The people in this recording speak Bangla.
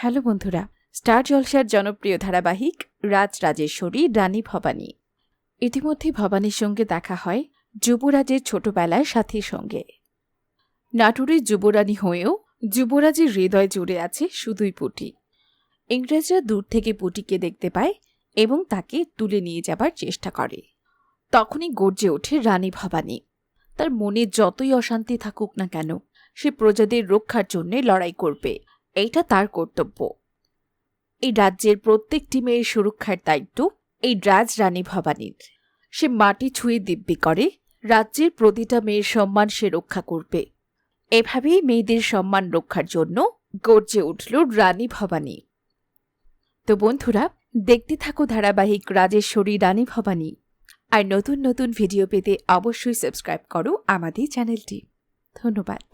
হ্যালো বন্ধুরা, স্টার জলসার জনপ্রিয় ধারাবাহিক রাজ রাজেশ্বরী, রানী ভবানী। ইতিমধ্যে ভবানীর সঙ্গে দেখা হয় যুবরাজের ছোটবেলায় সাথীর সঙ্গে। নাটুরের যুবরানী হয়েও যুবরাজের হৃদয় জুড়ে আছে শুধুই পুটি। ইংরেজরা দূর থেকে পুটিকে দেখতে পায় এবং তাকে তুলে নিয়ে যাবার চেষ্টা করে। তখনই গর্জে ওঠে রানী ভবানী। তার মনে যতই অশান্তি থাকুক না কেন, সে প্রজাদের রক্ষার জন্য লড়াই করবে। এইটা তার কর্তব্য। এই রাজ্যের প্রত্যেকটি মেয়ের সুরক্ষার দায়িত্ব এই রাজ রানী ভবানীর। সে মাটি ছুঁয়ে দিব্যি করে, রাজ্যের প্রতিটা মেয়ের সম্মান সে রক্ষা করবে। এভাবেই মেয়েদের সম্মান রক্ষার জন্য গর্জে উঠল রানী ভবানী। তো বন্ধুরা, দেখতে থাকো ধারাবাহিক রাজেশ্বরী রানী ভবানী। আর নতুন নতুন ভিডিও পেতে অবশ্যই সাবস্ক্রাইব করো আমাদের চ্যানেলটি। ধন্যবাদ।